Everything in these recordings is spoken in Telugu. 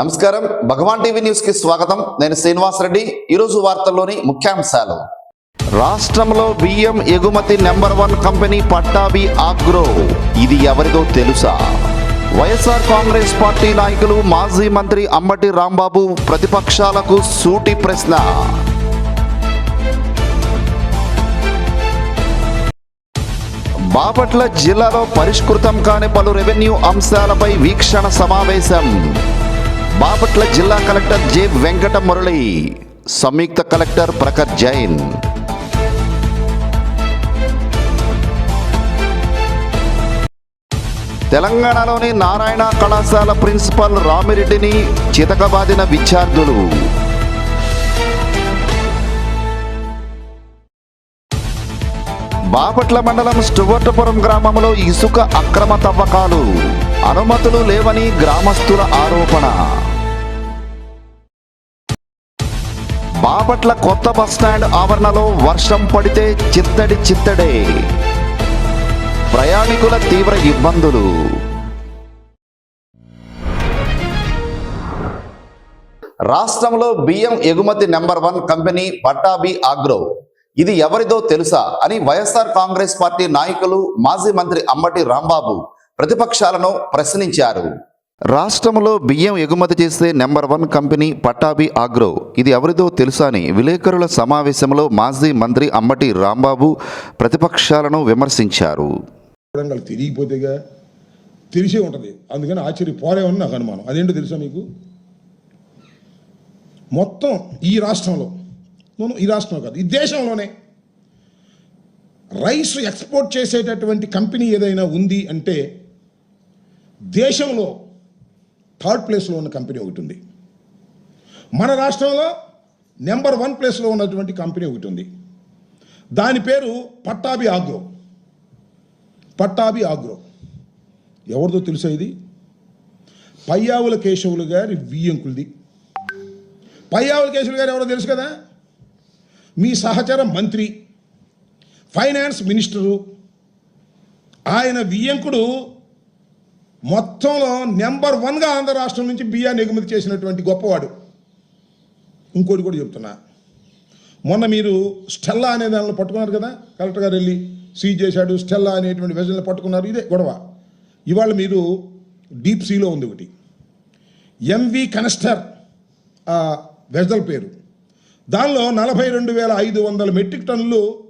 నమస్కారం. భగవాన్ టీవీ న్యూస్కి స్వాగతం. నేను శ్రీనివాస్ రెడ్డి. ఈరోజు వార్తల్లోని ముఖ్యాంశాలు. రాష్ట్రంలో బియ్యం ఎగుమతి number one company Pattabhi Agro. ఇది ఎవరిదో తెలుసా? వైఎస్ఆర్ కాంగ్రెస్ పార్టీ నాయకులు మాజీ మంత్రి అంబటి రాంబాబు ప్రతిపక్షాలకు సూటి ప్రశ్న. బాపట్ల జిల్లాలో పరిష్కృతం కాని పలు రెవెన్యూ అంశాలపై వీక్షణ సమావేశం. బాపట్ల జిల్లా కలెక్టర్ జె. వెంకట మురళి సంయుక్త కలెక్టర్ ప్రఖర్ జైన్. తెలంగాణలోని నారాయణ కళాశాల ప్రిన్సిపల్ రామిరెడ్డిని చితకబాదిన విద్యార్థులు. బాపట్ల మండలం స్టువర్టపురం గ్రామంలో ఇసుక అక్రమ తవ్వకాలు. అనుమతులు లేవని గ్రామస్తుల ఆరోపణ. బాపట్ల కొత్త బస్టాండ్ ఆవరణలో వర్షం పడితే చిత్తడి చిత్తడే. ప్రయాణికుల తీవ్ర ఇబ్బందులు. రాష్ట్రంలో బియ్యం ఎగుమతి number one company Pattabhi Agro. ఇది ఎవరిదో తెలుసా అని వైఎస్ఆర్ కాంగ్రెస్ పార్టీ నాయకులు మాజీ మంత్రి అంబటి రాంబాబు ప్రతిపక్షాలను ప్రశ్నించారు. రాష్ట్రంలో బియ్యం ఎగుమతి చేసే number one company Pattabhi Agro. ఇది ఎవరిదో తెలుసా అని విలేకరుల సమావేశంలో మాజీ మంత్రి అంబటి రాంబాబు ప్రతిపక్షాలను విమర్శించారు. తిరిగిపోతేగా తెలిసే ఉంటుంది. అందుకని ఆశ్చర్యపోలేమని నాకు అనుమానం. అదేంటో తెలుసా మీకు? మొత్తం ఈ రాష్ట్రంలో ఈ రాష్ట్రంలో కాదు ఈ దేశంలోనే రైస్ ఎక్స్పోర్ట్ చేసేటటువంటి కంపెనీ ఏదైనా ఉంది అంటే దేశంలో థర్డ్ ప్లేస్లో ఉన్న కంపెనీ ఒకటి ఉంది. మన రాష్ట్రంలో నెంబర్ వన్ ప్లేస్లో ఉన్నటువంటి కంపెనీ ఒకటి ఉంది. దాని పేరు పట్టాభి ఆగ్రో. పట్టాభి ఆగ్రో. ఎవరిదో తెలుసా ఇది? పయ్యావుల కేశవులు గారి వియ్యంకులది పయ్యావుల కేశవులు గారు ఎవరో తెలుసు కదా? మీ సహచర మంత్రి ఫైనాన్స్ మినిస్టరు. ఆయన వియ్యంకుడు మొత్తంలో నెంబర్ వన్గా ఆంధ్ర రాష్ట్రం నుంచి బియ్యాన్ని ఎగుమతి చేసినటువంటి గొప్పవాడు. ఇంకోటి కూడా చెప్తున్నా. మొన్న మీరు స్టెల్లా అనే దానిలో పట్టుకున్నారు కదా కలెక్టర్ గారు వెళ్ళి సీజ్ చేశాడు స్టెల్లా అనేటువంటి వెజల్ని పట్టుకున్నారు ఇదే గొడవ. ఇవాళ మీరు డీప్ సీలో ఉంది ఒకటి. ఎంవి కనస్టర్ ఆ వెజల్ పేరు. దానిలో నలభై రెండు వేల ఐదు వందల మెట్రిక్ టన్నులు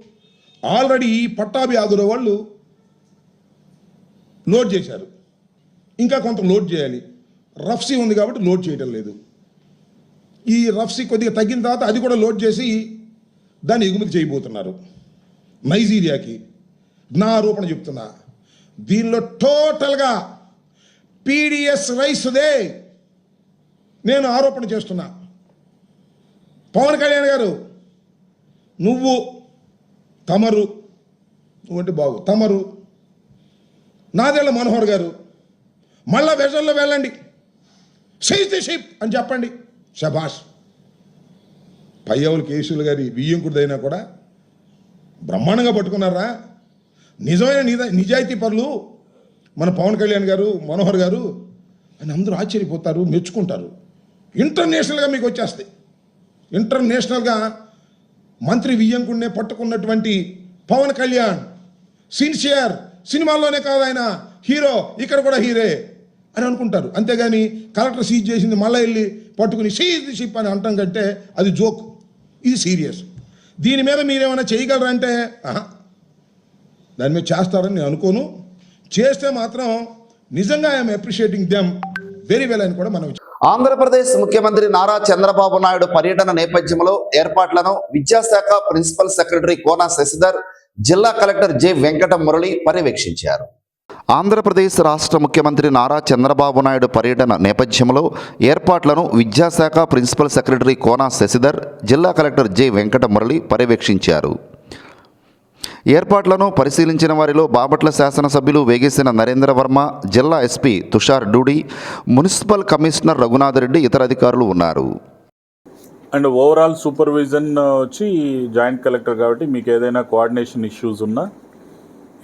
ఆల్రెడీ పట్టాభి ఆదుల వాళ్ళు లోడ్ చేశారు. ఇంకా కొంత లోడ్ చేయాలి. రఫ్సీ ఉంది కాబట్టి లోడ్ చేయడం లేదు. ఈ రఫ్సీ కొద్దిగా తగ్గిన తర్వాత అది కూడా లోడ్ చేసి దాన్ని ఎగుమతి చేయబోతున్నారు. నైజీరియాకి నా ఆరోపణ చెప్తున్నా. దీనిలో టోటల్గా పీడిఎస్ రైస్దే నేను ఆరోపణ చేస్తున్నా. పవన్ కళ్యాణ్ గారు నువ్వు తమరు నువ్వంటే బాగు తమరు నాదేళ్ళ మనోహర్ గారు మళ్ళా వెజల్లో వెళ్ళండి. సైజ్ ది షిప్ అని చెప్పండి. శభాష్. పయ్యవులు కేసులు గారి బియ్యంకుడిదైనా కూడా బ్రహ్మాండంగా పట్టుకున్నారా? నిజమైన నిజ నిజాయితీ పరులు మన పవన్ కళ్యాణ్ గారు మనోహర్ గారు అని అందరూ ఆశ్చర్యపోతారు మెచ్చుకుంటారు. ఇంటర్నేషనల్గా మీకు వచ్చేస్తాయి. ఇంటర్నేషనల్గా మంత్రి వియ్యంకుడినే పట్టుకున్నటువంటి పవన్ కళ్యాణ్ సిన్సియర్ సినిమాల్లోనే కాదు ఆయన హీరో ఇక్కడ కూడా హీరే. అని అనుకుంటారు. అంతేగాని కలెక్టర్ సీజ్ చేసింది మళ్ళీ వెళ్ళి పట్టుకుని సీజ్ షిప్ అని అంటాం కంటే అది జోక్. ఇది సీరియస్. దీని మీద మీరేమైనా చేయగలరా అంటే దాని మీద చేస్తారని నేను అనుకోను. చేస్తే మాత్రం నిజంగా I'm appreciating them very well అని కూడా మనం ఆంధ్రప్రదేశ్ ముఖ్యమంత్రి నారా చంద్రబాబు నాయుడు పర్యటన నేపథ్యంలో ఏర్పాట్లను విద్యాశాఖ ప్రిన్సిపల్ సెక్రటరీ కోన శశిధర్ జిల్లా కలెక్టర్ జె వెంకట మురళి పర్యవేక్షించారు. ఆంధ్రప్రదేశ్ రాష్ట్ర ముఖ్యమంత్రి నారా చంద్రబాబు నాయుడు పర్యటన నేపథ్యంలో ఏర్పాట్లను విద్యాశాఖ ప్రిన్సిపల్ సెక్రటరీ కోనా శశిధర్ జిల్లా కలెక్టర్ జె వెంకట మురళి పర్యవేక్షించారు. ఏర్పాట్లను పరిశీలించిన వారిలో బాపట్ల శాసనసభ్యులు వేగేసిన నరేంద్ర వర్మ జిల్లా SP Tushar Doodi municipal commissioner Raghunath Reddy ఇతర అధికారులు ఉన్నారు. అండ్ ఓవరాల్ సూపర్విజన్ వచ్చి జాయింట్ కలెక్టర్ కాబట్టి మీకు ఏదైనా కోఆర్డినేషన్ ఇష్యూస్ ఉన్నా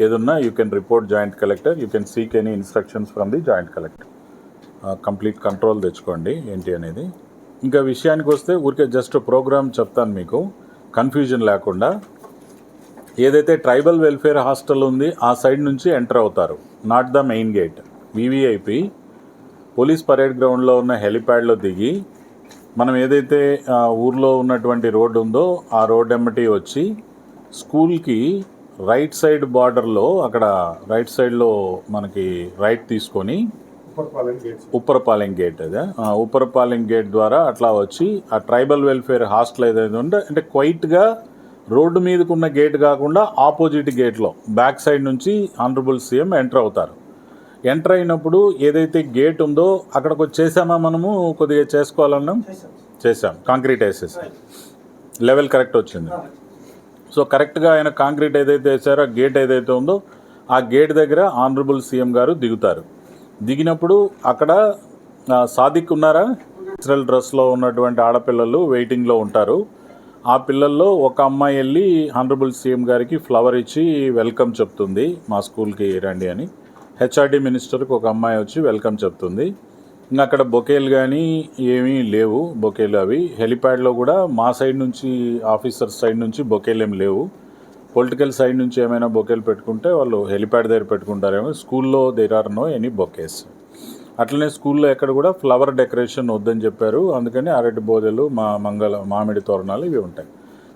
ఏదున్నా you can report joint collector you can seek any instructions from the joint collector complete control తెచ్చుకోండి ఏంటి అనేది. ఇంకా విషయానికి వస్తే ఊరికే జస్ట్ ప్రోగ్రామ్ చెప్తాను మీకు. కన్ఫ్యూజన్ లేకుండా. ఏదైతే ట్రైబల్ వెల్ఫేర్ హాస్టల్ ఉంది ఆ సైడ్ నుంచి ఎంటర్ అవుతారు. Not the main gate VVIP police parade గ్రౌండ్లో ఉన్న హెలిప్యాడ్లో దిగి మనం ఏదైతే ఊర్లో ఉన్నటువంటి రోడ్డు ఉందో ఆ రోడ్ ఎమ్మటి వచ్చి స్కూల్కి రైట్ సైడ్ బార్డర్లో అక్కడ రైట్ సైడ్లో మనకి రైట్ తీసుకొని ఉప్పరపాలెం గేట్. అదే. ఉప్పరపాలెం గేట్ ద్వారా అట్లా వచ్చి ఆ ట్రైబల్ వెల్ఫేర్ హాస్టల్ ఏదైతే ఉందో అంటే క్వైట్గా రోడ్డు మీదకు ఉన్న గేట్ కాకుండా ఆపోజిట్ గేట్లో బ్యాక్ సైడ్ నుంచి ఆనరబుల్ సీఎం ఎంటర్ అవుతారు. ఎంటర్ అయినప్పుడు ఏదైతే గేట్ ఉందో అక్కడికి వచ్చేసామా మనము? కొద్దిగా చేసుకోవాలన్నాం? చేసాం కాంక్రీట్ వేసేసాం. లెవెల్ కరెక్ట్ వచ్చింది. సో కరెక్ట్గా ఆయన కాంక్రీట్ ఏదైతే వేసారో ఆ గేట్ ఏదైతే ఉందో ఆ గేట్ దగ్గర ఆనరబుల్ సీఎం గారు దిగుతారు. దిగినప్పుడు అక్కడ సాదిక్ ఉన్నారా? నేచురల్ డ్రెస్లో ఉన్నటువంటి ఆడపిల్లలు వెయిటింగ్లో ఉంటారు. ఆ పిల్లల్లో ఒక అమ్మాయి వెళ్ళి ఆనరబుల్ సీఎం గారికి ఫ్లవర్ ఇచ్చి వెల్కమ్ చెప్తుంది. మా స్కూల్కి రండి అని. హెచ్ఆర్డి మినిస్టర్కి ఒక అమ్మాయి వచ్చి వెల్కమ్ చెప్తుంది. ఇంకా అక్కడ బొకేలు కానీ ఏమీ లేవు బొకేలు అవి. హెలిప్యాడ్లో కూడా మా సైడ్ నుంచి ఆఫీసర్ సైడ్ నుంచి బొకేలు ఏమి లేవు. పొలిటికల్ సైడ్ నుంచి ఏమైనా బొకేలు పెట్టుకుంటే వాళ్ళు హెలిప్యాడ్ దగ్గర పెట్టుకుంటారేమో. స్కూల్లో there are no any bouquets. అట్లనే స్కూల్లో ఎక్కడ కూడా ఫ్లవర్ డెకరేషన్ వద్దని చెప్పారు. అందుకని అరటి బోదెలు మా మంగళ మామిడి తోరణాలు ఇవి ఉంటాయి.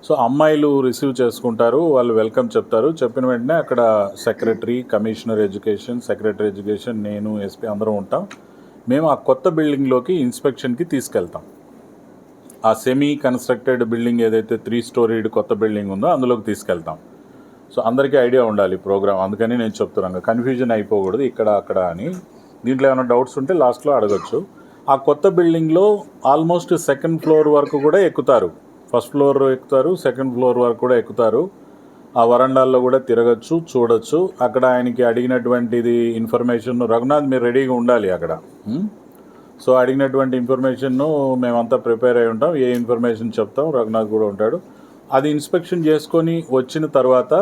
సో అమ్మాయిలు రిసీవ్ చేసుకుంటారు వాళ్ళు వెల్కమ్ చెప్తారు. చెప్పిన వెంటనే అక్కడ secretary commissioner education secretary education నేను ఎస్పీ అందరం ఉంటాం. మేము ఆ కొత్త బిల్డింగ్లోకి ఇన్స్పెక్షన్కి తీసుకెళ్తాం. ఆ సెమీ కన్స్ట్రక్టెడ్ బిల్డింగ్ ఏదైతే త్రీ స్టోరీడ్ కొత్త బిల్డింగ్ ఉందో అందులోకి తీసుకెళ్తాం. సో అందరికీ ఐడియా ఉండాలి ప్రోగ్రామ్. అందుకని నేను చెప్తున్నాను. కన్ఫ్యూజన్ అయిపోకూడదు ఇక్కడ అక్కడ అని. దీంట్లో ఏమైనా డౌట్స్ ఉంటే లాస్ట్లో అడగచ్చు. ఆ కొత్త బిల్డింగ్లో ఆల్మోస్ట్ సెకండ్ ఫ్లోర్ వరకు కూడా ఎక్కుతారు. ఫస్ట్ ఫ్లోర్ ఎక్కుతారు సెకండ్ ఫ్లోర్ వరకు కూడా ఎక్కుతారు. ఆ వరండాల్లో కూడా తిరగచ్చు చూడొచ్చు. అక్కడ ఆయనకి అడిగినటువంటిది ఇన్ఫర్మేషన్ రఘునాథ్ మీరు రెడీగా ఉండాలి అక్కడ. సో అడిగినటువంటి ఇన్ఫర్మేషన్ను మేమంతా ప్రిపేర్ అయి ఉంటాం. ఏ ఇన్ఫర్మేషన్ చెప్తాం రఘునాథ్ కూడా ఉంటాడు. అది ఇన్స్పెక్షన్ చేసుకొని వచ్చిన తర్వాత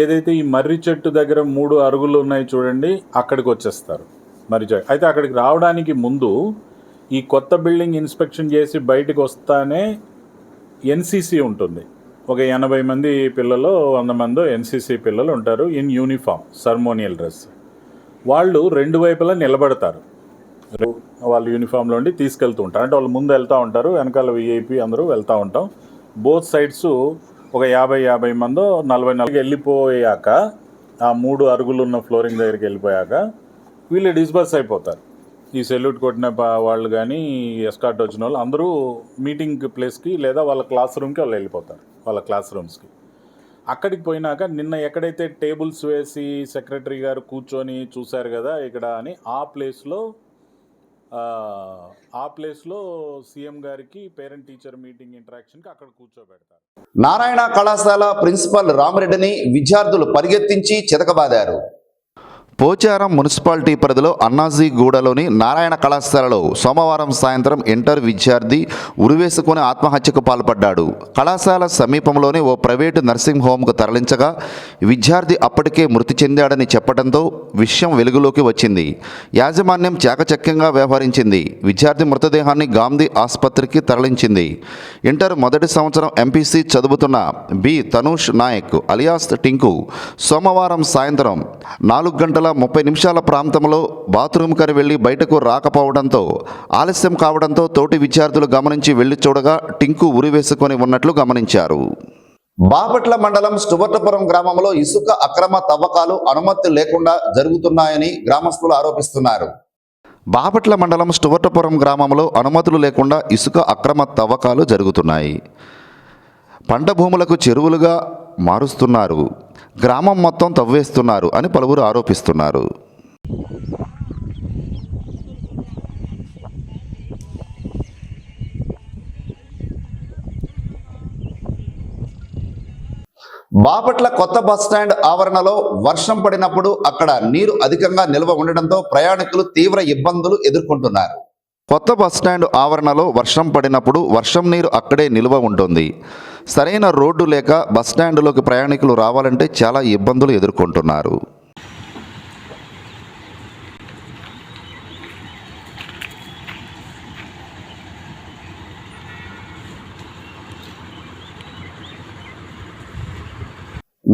ఏదైతే ఈ మర్రి చెట్టు దగ్గర మూడు అరుగులు ఉన్నాయి చూడండి అక్కడికి వచ్చేస్తారు మర్రి చెట్టు. అయితే అక్కడికి రావడానికి ముందు ఈ కొత్త బిల్డింగ్ ఇన్స్పెక్షన్ చేసి బయటకు వస్తానే ఎన్సీసీ ఉంటుంది. ఒక ఎనభై మంది పిల్లలు వంద మంది ఎన్సీసీ పిల్లలు ఉంటారు ఇన్ యూనిఫామ్ సర్మోనియల్ డ్రెస్ వాళ్ళు రెండు వైపులా నిలబడతారు. వాళ్ళు యూనిఫామ్లో ఉండి తీసుకెళ్తూ ఉంటారు. అంటే వాళ్ళు ముందు వెళ్తూ ఉంటారు వెనకాల విఐపి అందరూ వెళ్తూ ఉంటాం. బోత్ సైడ్స్ ఒక యాభై యాభై మందో నలభై నలభై వెళ్ళిపోయాక ఆ మూడు అరుగులు ఉన్న ఫ్లోరింగ్ దగ్గరికి వెళ్ళిపోయాక వీళ్ళు డిస్బర్స్ అయిపోతారు. ఈ సెల్యూట్ కొట్టిన వాళ్ళు కానీ ఎస్కాట్ వచ్చిన వాళ్ళు అందరూ మీటింగ్ ప్లేస్కి లేదా వాళ్ళ క్లాస్ రూమ్కి వాళ్ళు వెళ్ళిపోతారు వాళ్ళ క్లాస్ రూమ్స్కి అక్కడికి పోయినాక నిన్న ఎక్కడైతే టేబుల్స్ వేసి సెక్రటరీ గారు కూర్చొని చూశారు కదా ఇక్కడ అని ఆ ప్లేస్లో ఆ, ప్లేస్లో సీఎం గారికి పేరెంట్ టీచర్ మీటింగ్ ఇంటరాక్షన్కి అక్కడ కూర్చోబెడతారు. నారాయణ కళాశాల ప్రిన్సిపల్ రామరెడ్డిని విద్యార్థులు పరిగెత్తించి చితకబాదారు. పోచారం మున్సిపాలిటీ పరిధిలో అన్నాజీగూడలోని నారాయణ కళాశాలలో సోమవారం సాయంత్రం ఇంటర్ విద్యార్థి ఉరివేసుకుని ఆత్మహత్యకు పాల్పడ్డాడు. కళాశాల సమీపంలోని ఓ ప్రైవేటు నర్సింగ్ హోంకు తరలించగా విద్యార్థి అప్పటికే మృతి చెందాడని చెప్పడంతో విషయం వెలుగులోకి వచ్చింది. యాజమాన్యం చాకచక్యంగా వ్యవహరించింది. విద్యార్థి మృతదేహాన్ని గాంధీ ఆసుపత్రికి తరలించింది. ఇంటర్ మొదటి సంవత్సరం ఎంపీసీ చదువుతున్న బి. తనూష్ నాయక్ అలియాస్ టింకు సోమవారం సాయంత్రం నాలుగు గంటల ముప్పై నిమిషాల ప్రాంతంలో బాత్రూమ్ కని బయటకు రాకపోవడంతో ఆలస్యం కావడంతో తోటి విద్యార్థులు గమనించి వెళ్ళి చూడగా టింకు ఉరివేసుకొని ఉన్నట్లు గమనించారు. బాపట్ల మండలం స్టువర్టపురం గ్రామంలో ఇసుక అక్రమ తవ్వకాలు అనుమతి లేకుండా జరుగుతున్నాయని గ్రామస్తులు ఆరోపిస్తున్నారు. బాపట్ల మండలం స్టువర్టపురం గ్రామంలో అనుమతులు లేకుండా ఇసుక అక్రమ తవ్వకాలు జరుగుతున్నాయి. పంట భూములకు చెరువులుగా మారుస్తున్నారు. గ్రామం మొత్తం తవ్వేస్తున్నారు అని పలువురు ఆరోపిస్తున్నారు. బాపట్ల కొత్త బస్టాండ్ ఆవరణలో వర్షం పడినప్పుడు అక్కడ నీరు అధికంగా నిల్వ ఉండడంతో ప్రయాణికులు తీవ్ర ఇబ్బందులు ఎదుర్కొంటున్నారు. కొత్త బస్టాండ్ ఆవరణలో వర్షం పడినప్పుడు వర్షం నీరు అక్కడే నిల్వ ఉంటుంది. సరైన రోడ్డు లేక బస్ స్టాండ్లోకి ప్రయాణికులు రావాలంటే చాలా ఇబ్బందులు ఎదుర్కొంటున్నారు.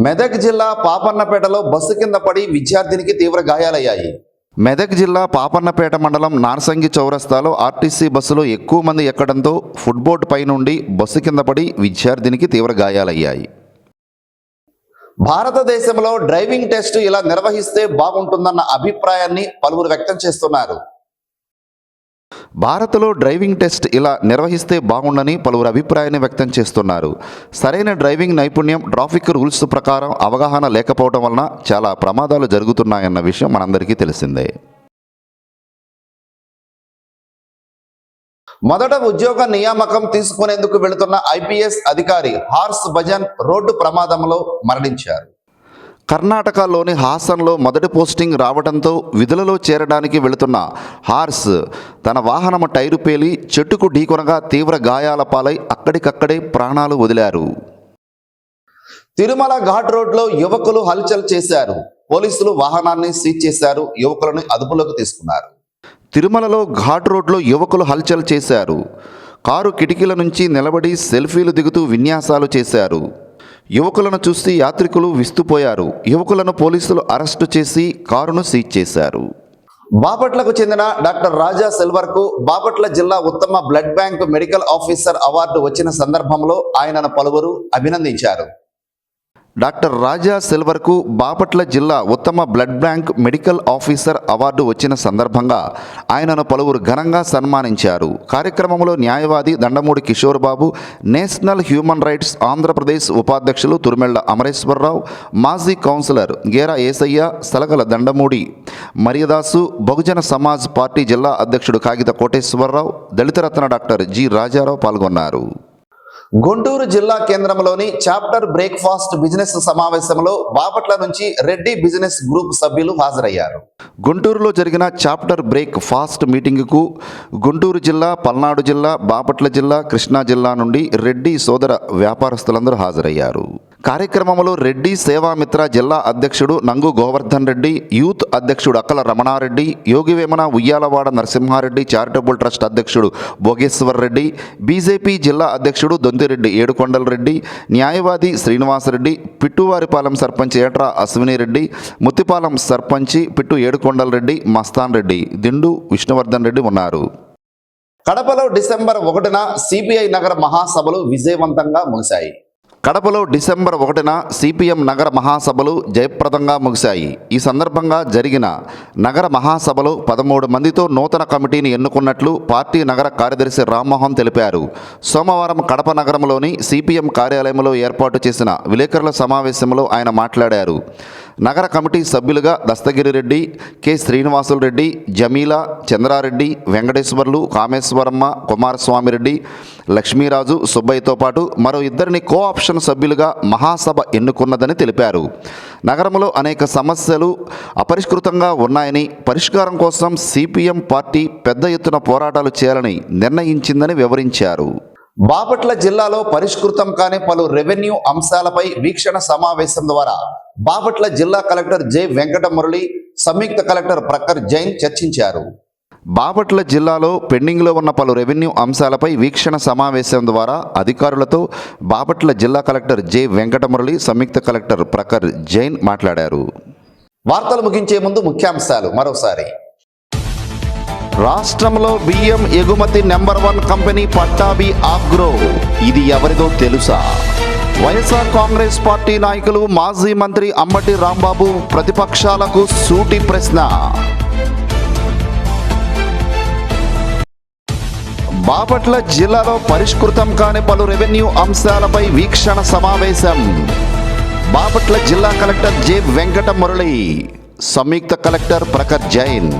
మెదక్ జిల్లా పాపన్నపేటలో బస్సు కింద పడి విద్యార్థినికి తీవ్ర గాయాలయ్యాయి. మెదక్ జిల్లా పాపన్నపేట మండలం నార్సంగి చౌరస్తాలో ఆర్టీసీ బస్సులో ఎక్కువ మంది ఎక్కడంతో ఫుట్బోర్ట్ పై నుండి బస్సు కింద పడి విద్యార్థినికి తీవ్ర గాయాలయ్యాయి. భారతదేశంలో డ్రైవింగ్ టెస్ట్ ఇలా నిర్వహిస్తే బాగుంటుందన్న అభిప్రాయాన్ని పలువురు వ్యక్తం చేస్తున్నారు. భారత్లో డ్రైవింగ్ టెస్ట్ ఇలా నిర్వహిస్తే బాగుండని పలువురు అభిప్రాయాన్ని వ్యక్తం చేస్తున్నారు. సరైన డ్రైవింగ్ నైపుణ్యం ట్రాఫిక్ రూల్స్ ప్రకారం అవగాహన లేకపోవడం వలన చాలా ప్రమాదాలు జరుగుతున్నాయన్న విషయం మనందరికీ తెలిసిందే. మొదట ఉద్యోగ నియామకం తీసుకునేందుకు వెళుతున్న ఐపీఎస్ అధికారి హార్స్ భజన్ రోడ్డు ప్రమాదంలో మరణించారు. కర్ణాటకలోని హాసన్లో మొదటి పోస్టింగ్ రావడంతో విధులలో చేరడానికి వెళుతున్న హార్స్ తన వాహనం టైరు పేలి చెట్టుకు ఢీకొనగా తీవ్ర గాయాల పాలై అక్కడికక్కడే ప్రాణాలు వదిలారు. తిరుమల ఘాట్ రోడ్లో యువకులు హల్చల్ చేశారు. పోలీసులు వాహనాన్ని సీజ్ చేశారు. యువకులను అదుపులోకి తీసుకున్నారు. తిరుమలలో ఘాట్ రోడ్లో యువకులు హల్చల్ చేశారు. కారు కిటికీల నుంచి నిలబడి సెల్ఫీలు దిగుతూ విన్యాసాలు చేశారు. యువకులను చూసి యాత్రికులు విస్తుపోయారు. యువకులను పోలీసులు అరెస్టు చేసి కారును సీజ్ చేశారు. బాపట్లకు చెందిన డాక్టర్ రాజా సిల్వర్కు బాపట్ల జిల్లా ఉత్తమ blood bank medical officer award వచ్చిన సందర్భంలో ఆయనను పలువురు అభినందించారు. డాక్టర్ రాజా సిల్వర్కు బాపట్ల జిల్లా ఉత్తమ blood bank medical officer award వచ్చిన సందర్భంగా ఆయనను పలువురు ఘనంగా సన్మానించారు. కార్యక్రమంలో న్యాయవాది Dandamudi Kishore Babu national human rights Andhra Pradesh ఉపాధ్యక్షులు తురుమెళ్ళ అమరేశ్వరరావు మాజీ కౌన్సిలర్ గేరా ఏసయ్య సలగల దండమూడి మరియదాసు బహుజన సమాజ్ పార్టీ జిల్లా అధ్యక్షుడు కాగిత కోటేశ్వరరావు దళితరత్న డాక్టర్ జి రాజారావు పాల్గొన్నారు. గుంటూరు జిల్లా కేంద్రంలోని చాప్టర్ బ్రేక్ఫాస్ట్ బిజినెస్ సమావేశంలో బాపట్ల నుంచి రెడ్డి బిజినెస్ గ్రూప్ సభ్యులు హాజరయ్యారు. గుంటూరులో జరిగిన చాప్టర్ బ్రేక్ ఫాస్ట్ మీటింగుకు గుంటూరు జిల్లా పల్నాడు జిల్లా బాపట్ల జిల్లా కృష్ణా జిల్లా నుండి రెడ్డి సోదర వ్యాపారస్తులందరూ హాజరయ్యారు. కార్యక్రమంలో రెడ్డి సేవామిత్ర జిల్లా అధ్యక్షుడు నంగు గోవర్ధన్ రెడ్డి యూత్ అధ్యక్షుడు అక్కల రమణారెడ్డి యోగివేమన ఉయ్యాలవాడ నరసింహారెడ్డి చారిటబుల్ ట్రస్ట్ అధ్యక్షుడు భోగేశ్వర్ రెడ్డి బీజేపీ జిల్లా అధ్యక్షుడు దొంతిరెడ్డి ఏడుకొండల రెడ్డి న్యాయవాది శ్రీనివాసరెడ్డి పిట్టువారిపాలెం సర్పంచ్ ఏట్రా అశ్వినిరెడ్డి ముత్తిపాలెం సర్పంచి పిట్టు ఏడుకొండల రెడ్డి మస్తాన్ రెడ్డి దిండు విష్ణువర్ధన్ రెడ్డి ఉన్నారు. కడపలో డిసెంబర్ ఒకటిన సిపిఐ నగర మహాసభలు విజయవంతంగా ముగిశాయి. కడపలో డిసెంబర్ ఒకటిన సిపిఎం నగర మహాసభలు జయప్రదంగా ముగిశాయి. ఈ సందర్భంగా జరిగిన నగర మహాసభలో పదమూడు మందితో నూతన కమిటీని ఎన్నుకున్నట్లు పార్టీ నగర కార్యదర్శి రామ్మోహన్ తెలిపారు. సోమవారం కడప నగరంలోని సిపిఎం కార్యాలయంలో ఏర్పాటు చేసిన విలేకరుల సమావేశంలో ఆయన మాట్లాడారు. నగర కమిటీ సభ్యులుగా దస్తగిరి రెడ్డి కె. శ్రీనివాసులు రెడ్డి జమీలా చంద్రారెడ్డి వెంకటేశ్వర్లు కామేశ్వరమ్మ కుమారస్వామిరెడ్డి లక్ష్మీరాజు సుబ్బయ్యతో పాటు మరో ఇద్దరిని కో ఆప్షన్ సభ్యులుగా మహాసభ ఎన్నుకున్నదని తెలిపారు. నగరంలో అనేక సమస్యలు అపరిష్కృతంగా ఉన్నాయని పరిష్కారం కోసం సిపిఎం పార్టీ పెద్ద ఎత్తున పోరాటాలు చేయాలని నిర్ణయించిందని వివరించారు. బాపట్ల జిల్లాలో పరిష్కృతం కాని పలు రెవెన్యూ అంశాలపై వీక్షణ సమావేశం ద్వారా బాపట్ల జిల్లా కలెక్టర్ జె. వెంకటమురళి సంయుక్త కలెక్టర్ ప్రఖర్ జైన్ చర్చించారు. బాపట్ల జిల్లాలో పెండింగ్లో ఉన్న పలు రెవెన్యూ అంశాలపై వీక్షణ సమావేశం ద్వారా అధికారులతో బాపట్ల జిల్లా కలెక్టర్ జె. వెంకటమురళి సంయుక్త కలెక్టర్ ప్రఖర్ జైన్ మాట్లాడారు. వార్తలు ముగించే ముందు ముఖ్యాంశాలు మరోసారి. రాష్ట్రంలో బియ్యం ఎగుమతి number one company Pattabhi Agro. ఇది ఎవరిదో తెలుసా? వైఎస్ఆర్ కాంగ్రెస్ పార్టీ నాయకులు మాజీ మంత్రి అమ్మటి రాంబాబు ప్రతిపక్షాలకు సూటి ప్రశ్న. బాపట్ల జిల్లాలో పరిష్కృతం కాని పలు రెవెన్యూ అంశాలపై వీక్షణ సమావేశం. బాపట్ల జిల్లా కలెక్టర్ జె వెంకట మురళి సంయుక్త కలెక్టర్ ప్రకర్ జైన్.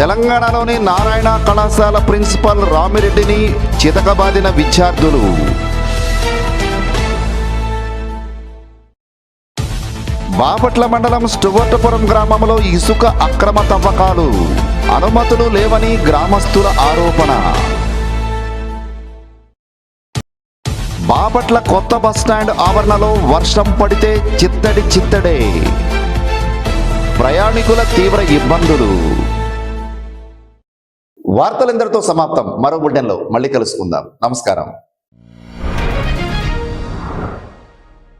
తెలంగాణలోని నారాయణ కళాశాల ప్రిన్సిపల్ రామిరెడ్డిని చితకబాదిన విద్యార్థులు. బాపట్ల మండలం స్టువర్టపురం గ్రామంలో ఇసుక అక్రమ తవ్వకాలు. అనుమతులు లేవని గ్రామస్తుల ఆరోపణ. బాపట్ల కొత్త బస్టాండ్ ఆవరణలో వర్షం పడితే చిత్తడి చిత్తడే. ప్రయాణికుల తీవ్ర ఇబ్బందులు. వార్తలందరితో సమాప్తం. మరో బులెటిన్లో మళ్ళీ కలుసుకుందాం. నమస్కారం.